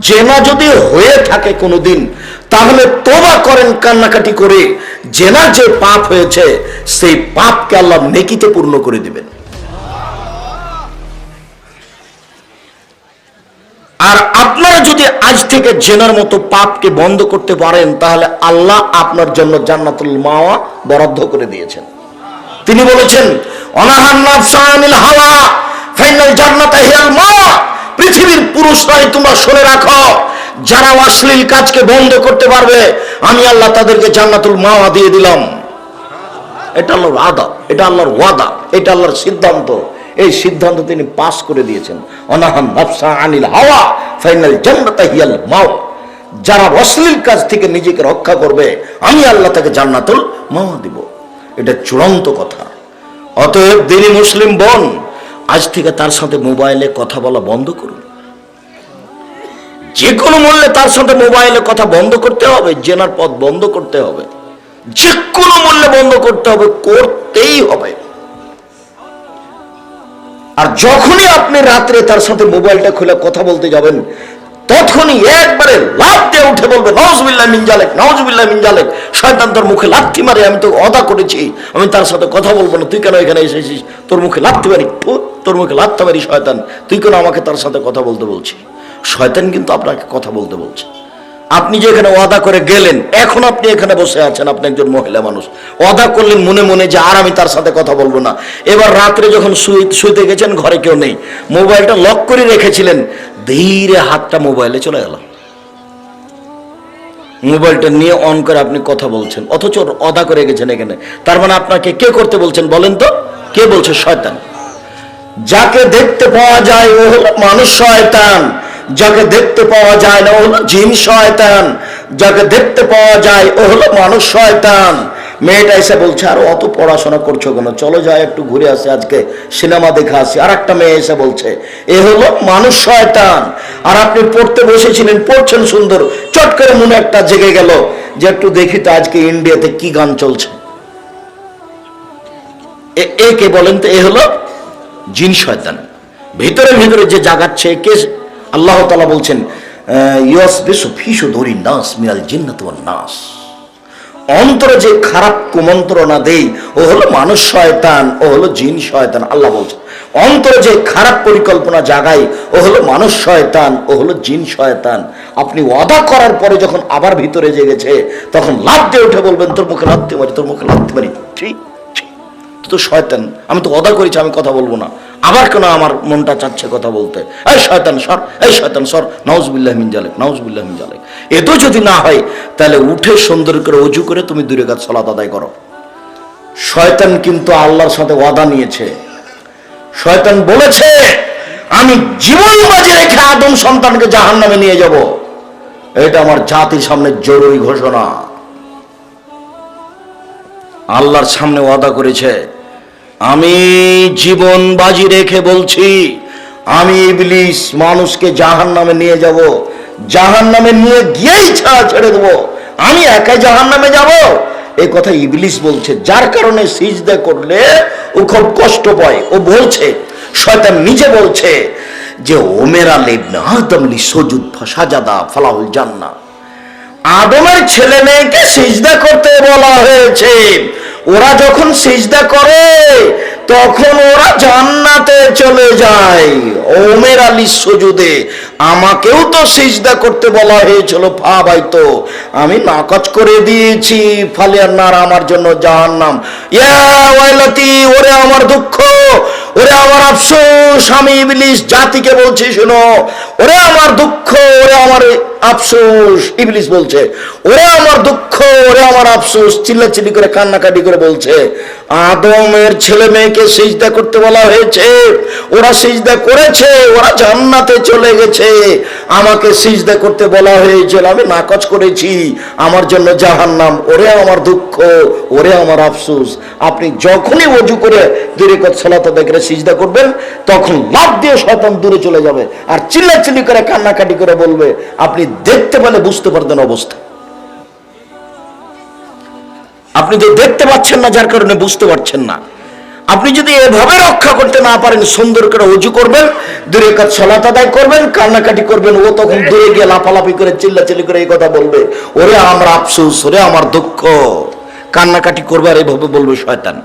জেনা যদি হয়ে থাকে কোনোদিন, তাহলে তোবা করেন কান্নাকাটি করে। জেনার যে পাপ হয়েছে, সেই পাপকে আল্লাহ নেকিতে পূর্ণ করে দিবেন। আর আপনারা যদি আজ থেকে জেনার মতো পাপকে বন্ধ করতে পারেন, তাহলে আল্লাহ আপনার জন্য জান্নাতুল মাওয়া বরাদ্দ করে দিয়েছেন। তিনি বলেছেন অনাহান নাফসানিল হাওয়া, ফাইনাল জান্নাতা হিয়াল মাওয়া পৃথিবীর পুরুষরাই তোমরা শুনে রাখো, যারা অশ্লীল কাজকে বন্ধ করতে পারবে, আমি আল্লাহ তাদেরকে জান্নাতুল মাওয়া দিয়ে দিলাম। এটা আল্লাহর আদা, এটা আল্লাহর ওয়াদা, এটা আল্লাহর সিদ্ধান্ত। এই সিদ্ধান্ত তিনি পাস করে দিয়েছেন। অনাহান নাফসা আনিল হাওয়া, ফাইনাল জান্নাতা হিয়াল মাও যারা অশ্লীল কাজ থেকে নিজেকে রক্ষা করবে, আমি আল্লাহ তাকে জান্নাতুল মাওয়া দিব। এটা চূড়ান্ত কথা। অতএব দিনী মুসলিম বোন, আজ থেকে তার সাথে মোবাইলে কথা বলা বন্ধ করুন। যে কোনো মূল্যে তার সাথে মোবাইলে কথা বন্ধ করতে হবে, জেনার পথ বন্ধ করতে হবে। যে কোনো মূল্যে বন্ধ করতে হবে, করতেই হবে। আর যখনই আপনি রাত্রে তার সাথে মোবাইলটা খুলে কথা বলতে যাবেন, তখনই একবারে লাভ দিয়ে উঠে বলবে নজবিল্লা মিনজালেক নজবিল্লা মিনজালেক শয়তান তোর মুখে লাথি মারে, আমি তো অদা করেছি, আমি তার সাথে কথা বলব না, তুই কেন এখানে এসেছিস? তোর মুখে লাথি মারি তোর মুখে লাথতে পারি শয়তান, তুই কেন আমাকে তার সাথে কথা বলতে বলছি শয়তান কিন্তু আপনাকে কথা বলতে বলছে। আপনি যে এখানে ওয়াদা করে গেলেন, এখন আপনি এখানে বসে আছেন, আপনি একজন মহিলা মানুষ। ওয়াদা করলেন মনে মনে যে আর আমি তার সাথে কথা বলব না। এবার রাত্রে যখন শুই- শুইতে গেছেন, ঘরে কেউ নেই। মোবাইলটা লক করে রেখেছিলেন। ধীরে হাতটা মোবাইলে চলে গেল। মোবাইলটা নিয়ে অন করে আপনি কথা বলছেন। অথচ অদা করে গেছেন এখানে। তার মানে আপনাকে কে করতে বলছেন বলেন তো? কে বলছে? শয়তান। যাকে দেখতে পাওয়া যায়, ও মানুষ শয়তান। যাকে দেখতে পাওয়া যায় না ও হলো জিন শয়তান। যাকে দেখতে পাওয়া যায় ও হলো মানুষ শয়তান। মেয়েটা এসে বলছে, আর, অত পড়াশোনা করছ কেন? চলো যাই, একটু ঘুরে আসি, আজকে সিনেমা দেখে আসি। আর একটা মেয়ে এসে বলছে, এ হলো মানুষ শয়তান। আর আপনি পড়তে বসেছিলেন, পড়ছেন সুন্দর। চট করে মনে একটা জেগে গেল যে, একটু দেখি তো আজকে ইন্ডিয়াতে কি গান চলছে। এ- এ কে বলেন তো? এ হলো জিন শয়তান। ভিতরে ভিতরে যে জাগাচ্ছে, কে আল্লাহ তালা বলছেন ইয়স বেশু ফিসু ধরি নাস মিনাল জিন্নাত নাস। অন্তরে যে খারাপ কুমন্ত্রণা দেই, ও হলো মানুষ শয়তান, ও হলো জিন শয়তান, আল্লাহ বলছেন। অন্তরে যে খারাপ পরিকল্পনা জাগাই, ও হলো মানুষ শয়তান, ও হলো জিন শয়তান। আপনি ওয়াদা করার পরে যখন আবার ভিতরে জেগেছে, তখন লাভ দিয়ে উঠে বলবেন, তোর মুখে লাভতে পারি তোর মুখে লাভতে পারি ঠিক তো শয়তান। আমি তো অদা করেছি, আমি কথা বলব না। আবার কেন আমার মনটা চাচ্ছে কথা বলতে? এই শয়তান সর, এই শয়তান সর, নাউজবিল্লাহ মিন জালেক, নাউজবিল্লাহ মিন জালেক। এতো যদি না হয়, তাহলে উঠে সুন্দর করে অজু করে তুমি দূরে কাজ সলাত আদায় করো। শয়তান কিন্তু আল্লাহর সাথে ওয়াদা নিয়েছে। শয়তান বলেছে, আমি জীবন বাজি রেখে আদম সন্তানকে জাহান নামে নিয়ে যাব। এটা আমার জাতির সামনে জরুরি ঘোষণা। আল্লাহর সামনে ওয়াদা করেছে আমি জীবন বাজি রেখে বলছি, আমি ইবলিস মানুষকে জাহান নামে নিয়ে যাব। জাহান নামে নিয়ে গিয়েই ছাড়া ছেড়ে দেবো। আমি একাই জাহান নামে যাব? এই কথা ইবলিস বলছে। যার কারণে সিজদা করলে ও খুব কষ্ট পায়। ও বলছে, শয়তান নিজে বলছে যে ওমেরা লেবনা আদমলি সজুদ সাজাদা ফালাউল জান্না আদমের ছেলে মেয়েকে সিজদা করতে বলা হয়েছে। ওরা যখন সিজদা করে, তখন ওরা জান্নাতে চলে যায়। ওমের আলী সুজুদে, আমাকেও তো সিজদা করতে বলা হয়েছিল, ফা ভাই তো, আমি নাকচ করে দিয়েছি নার আমার জন্য জাহান্নাম। ইয়া ওয়াইলাতি, ওরে আমার দুঃখ, ওরে আমার আফসোস, আমি ইবলিস জাতিকে বলছি, শুনো, ওরে আমার দুঃখ, ওরে আমার আফসোস, ইবলিস বলছে, ওরে আমার দুঃখ, ওরে আমার আফসোস, চিল্লাচিল্লি করে, কান্নাকাটি করে বলছে, আদমের ছেলে মেয়েকে সিজদা করতে বলা হয়েছে, ওরা সিজদা করেছে, ওরা জান্নাতে চলে গেছে, আমাকে সিজদা করতে বলা হয়েছিল আমি নাকচ করেছি, আমার জন্য জাহান্নাম, ওরে আমার দুঃখ, ওরে আমার আফসোস, আপনি যখনই অজু করে দূরে কত সালাত দেখে সিজদা করবেন তখন লাভ দিয়ে শয়তান দূরে চলে যাবে আর চিল্লাচিল্লি করে, কান্নাকাটি করে বলবে, আপনি দেখতে পেলে বুঝতে পারতেন অবস্থা। আপনি তো দেখতে পাচ্ছেন না, যার কারণে বুঝতে পারছেন না। আপনি যদি এভাবে রক্ষা করতে না পারেন, সুন্দর করে উজু করবেন, দূরে কাজ সলাত আদায় করবেন, কান্নাকাটি করবেন, ও তখন দূরে গিয়ে লাফালাফি করে, চিল্লাচিল্লি করে এই কথা বলবে, ওরে আমার আফসোস, ওরে আমার দুঃখ। কান্নাকাটি করবে আর এইভাবে বলবে শয়তান।